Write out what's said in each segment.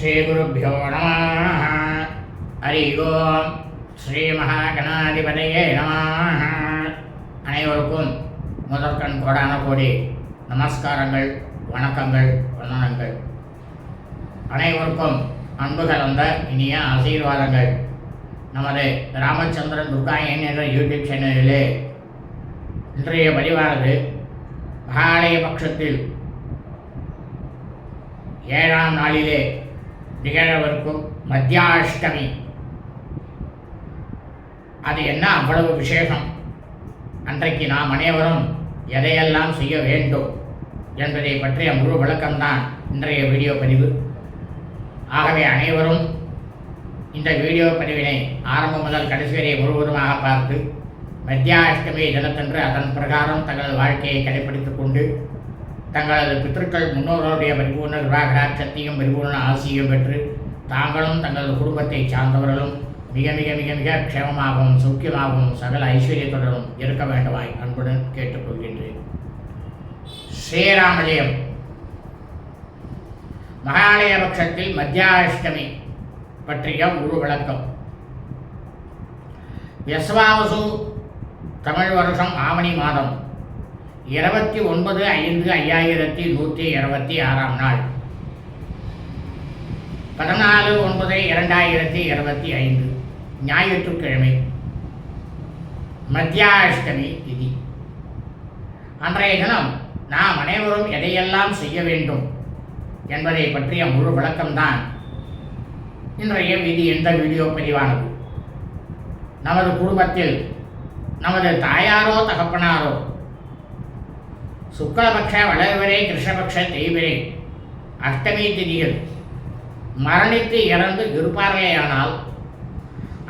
ஸ்ரீகுருப்போ நம. ஹரி ஓம். ஸ்ரீ மகாகணாதிபதியே நம. அனைவருக்கும் முதற்கண் கோடான கோடி நமஸ்காரங்கள் வணக்கங்கள் வண்ணனங்கள் அனைவருக்கும் அன்பு கலந்த இனிய ஆசீர்வாதங்கள். நமது ராமச்சந்திரன் துர்காயன் என்ற யூடியூப் சேனலிலே இன்றைய பதிவானது மகாலய பட்சத்தில் ஏழாம் நாளிலே நிகழவிருக்கும் மத்தியாஷ்டமி அது என்ன? அவ்வளவு விசேஷம். அன்றைக்கு நாம் அனைவரும் எதையெல்லாம் செய்ய வேண்டும் என்பதை பற்றிய முழு விளக்கம்தான் இன்றைய வீடியோ பதிவு. ஆகவே அனைவரும் இந்த வீடியோ பதிவினை ஆரம்பம் முதல் கடைசி வரை முழுவதுமாக பார்த்து மத்தியாஷ்டமி தினத்தன்று அதன் பிரகாரம் தங்கள் வாழ்க்கையை கடைபிடித்துக் கொண்டு தங்களது பித்தர்கள் முன்னோர்களுடைய பரிபூர்ண சக்தியும் பரிபூர்ண ஆசியும் பெற்று தாங்களும் தங்களது குடும்பத்தை சார்ந்தவர்களும் மிக மிக மிக மிக க்ஷேமமாகவும் சௌக்கியமாகவும் சகல ஐஸ்வர்யத்துடனும் இருக்க வேண்டுமாய் அன்புடன் கேட்டுக்கொள்கின்றேன். ஸ்ரீராமஜெயம் மகாலய பட்சத்தில் மத்தியாஷ்டமி பற்றிய முழு விளக்கம். யஸ்வாவசு தமிழ் வருஷம் ஆவணி மாதம். இருபத்தி ஒன்பது ஐந்து ஐயாயிரத்தி நூற்றி இருபத்தி ஆறாம் நாள். பதினாலு ஒன்பது இரண்டாயிரத்தி இருபத்தி ஐந்து ஞாயிற்றுக்கிழமை மத்தியாஷ்டமி திதி. அன்றைய தினம் நாம் அனைவரும் எதையெல்லாம் செய்ய வேண்டும் என்பதை பற்றிய முழு விளக்கம்தான் இன்றைய விதி எந்த வீடியோ பதிவானது. நமது குடும்பத்தில் நமது தாயாரோ தகப்பனாரோ சுக்லபக்ஷ வளர்வரே கிருஷ்ணபக்ஷ தெய்வரே அஷ்டமி திதியில் மரணித்து இறந்து இருப்பார்களேயானால்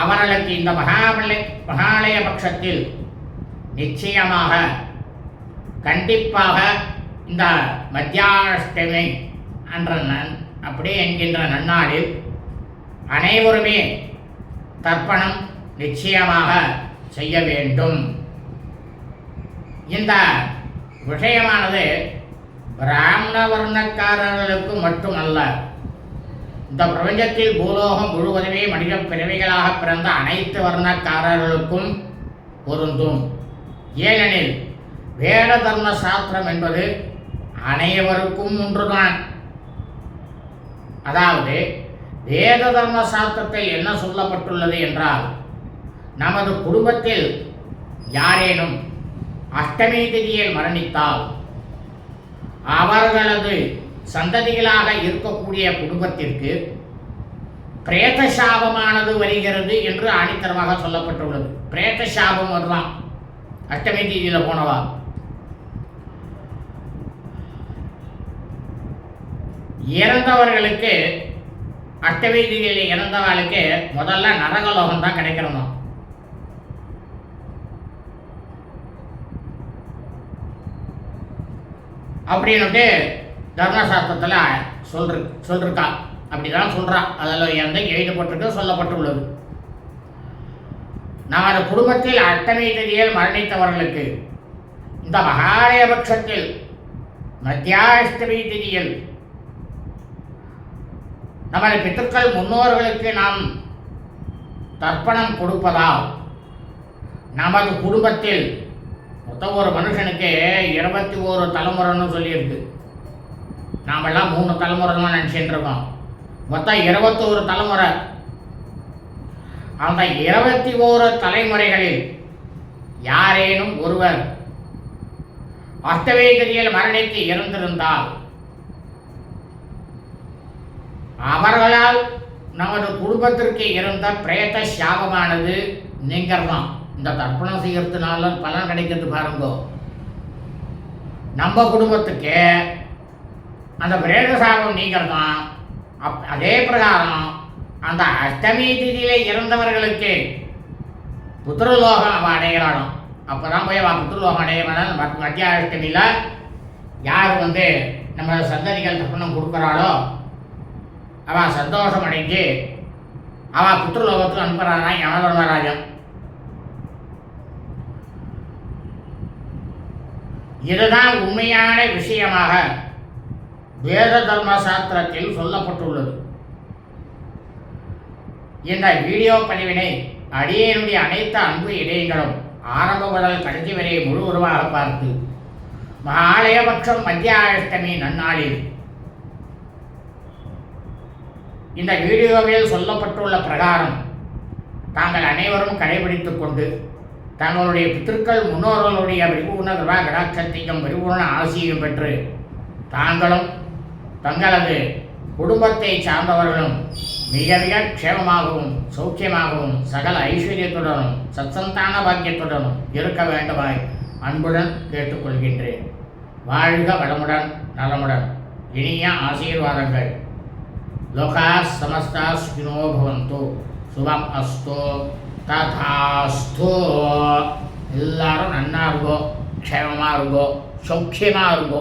அவர்களுக்கு இந்த மகாபல மகாலய பட்சத்தில் நிச்சயமாக கண்டிப்பாக இந்த மத்தியாஷ்டமி என்ற நன் அப்படியே என்கின்ற நன்னாளில் அனைவருமே தர்ப்பணம் நிச்சயமாக செய்ய வேண்டும். இந்த விஷயமானது பிராமண வர்ணக்காரர்களுக்கு மட்டுமல்ல இந்த பிரபஞ்சத்தில் பூலோகம் முழுவதுமே மனித பிறவிகளாக பிறந்த அனைத்து வர்ணக்காரர்களுக்கும் பொருந்தும். ஏனெனில் வேத தர்ம சாஸ்திரம் என்பது அனைவருக்கும் ஒன்றுதான். அதாவது வேத தர்ம சாஸ்திரத்தில் என்ன சொல்லப்பட்டுள்ளது என்றால் நமது குடும்பத்தில் யாரேனும் அஷ்டமி திதியில் மரணித்தால் அவர்களது சந்ததிகளாக இருக்கக்கூடிய குடும்பத்திற்கு பிரேத சாபமானது வருகிறது என்று ஆணித்தரமாக சொல்லப்பட்டுள்ளது. பிரேத சாபம் வருதான் அஷ்டமி தேதியில் போனவா? இறந்தவர்களுக்கு அஷ்டமி திதியில் இறந்தவர்களுக்கு முதல்ல நரகலோகம் தான் கிடைக்கிறதாம் அப்படின்னுட்டு தர்மசாஸ்திரத்தில் சொல்ற சொல்லிருக்கா அப்படிதான் சொல்றா. அதில் எந்த எழுதப்பட்டிருக்கு சொல்லப்பட்டுள்ளது. நமது குடும்பத்தில் அஷ்டமி திதியில் மரணித்தவர்களுக்கு இந்த மகாலயபட்சத்தில் மத்தியாஷ்டமி திதியில் நமது பித்துக்கள் முன்னோர்களுக்கு நாம் தர்ப்பணம் கொடுப்பதால் நமது குடும்பத்தில் மொத்தம் ஒரு மனுஷனுக்கு இருபத்தி ஒரு தலைமுறைன்னு சொல்லியிருக்கு. நாமெல்லாம் மூணு தலைமுறை தான் நினச்சிட்டு இருக்கோம். மொத்தம் இருபத்தோரு தலைமுறை. அந்த இருபத்தி ஓரு தலைமுறைகளில் யாரேனும் ஒருவர் அஷ்டவேகதியில் மரணித்து இருந்திருந்தால் அவர்களால் நமது குடும்பத்திற்கு இருந்த பிரேத சாபமானது நீங்கலாம் இந்த தர்ப்பணம் செய்யறதுனால பலன் கிடைக்கிறது பாருங்கோ. நம்ம குடும்பத்துக்கு அந்த பிரேதசாபம் சாபம் அப் அதே பிரகாரம் அந்த அஷ்டமி திதியிலே இறந்தவர்களுக்கு புத்திரலோகம் அவள் அடைகிறானோ. அப்போ தான் போய் அவள் புத்திரலோகம் அடைகிறாள் மத்திய அஷ்டமியில் யார் வந்து நம்ம சந்ததிகள் தர்ப்பணம் கொடுக்குறாளோ அவள் சந்தோஷம் அடைஞ்சு அவன் புத்திரலோகத்துக்கு அனுப்புகிறானா யமதர்மராஜன். இதுதான் உண்மையான விஷயமாக வேத தர்ம சாஸ்திரத்தில் சொல்லப்பட்டுள்ளது. இந்த வீடியோ பதிவினை அடியனுடைய அனைத்து அன்பு இடையங்களும் ஆரம்ப முதல் கடைசி வரை முழு உருவாக பார்த்து மகாலயபட்சம் மத்தியாஷ்டமி நன்னாளில் இந்த வீடியோவில் சொல்லப்பட்டுள்ள பிரகாரம் தாங்கள் அனைவரும் கடைபிடித்துக் கொண்டு தங்களுடைய பித்திருக்கள் முன்னோர்களுடைய பரிபூர்ண கிருபா கடாட்சத்தையும் பரிபூர்ண ஆசியும் பெற்று தாங்களும் தங்களது குடும்பத்தை சார்ந்தவர்களும் மிக மிக க்ஷேமமாகவும் சௌக்கியமாகவும் சகல ஐஸ்வர்யத்துடனும் சத்சந்தான பாக்கியத்துடனும் இருக்க வேண்டுமாய் அன்புடன் கேட்டுக்கொள்கின்றேன். வாழ்க வளமுடன் நலமுடன். இனிய ஆசீர்வாதங்கள். லோகா சமஸ்தா சுகினோ பவந்தோ. சுபம் அஸ்தோ. ததாஸ்தோ எல்லாரும் நன்னா இருங்கோ க்ஷேமமாக இருங்கோ சௌக்கியமாக இருங்கோ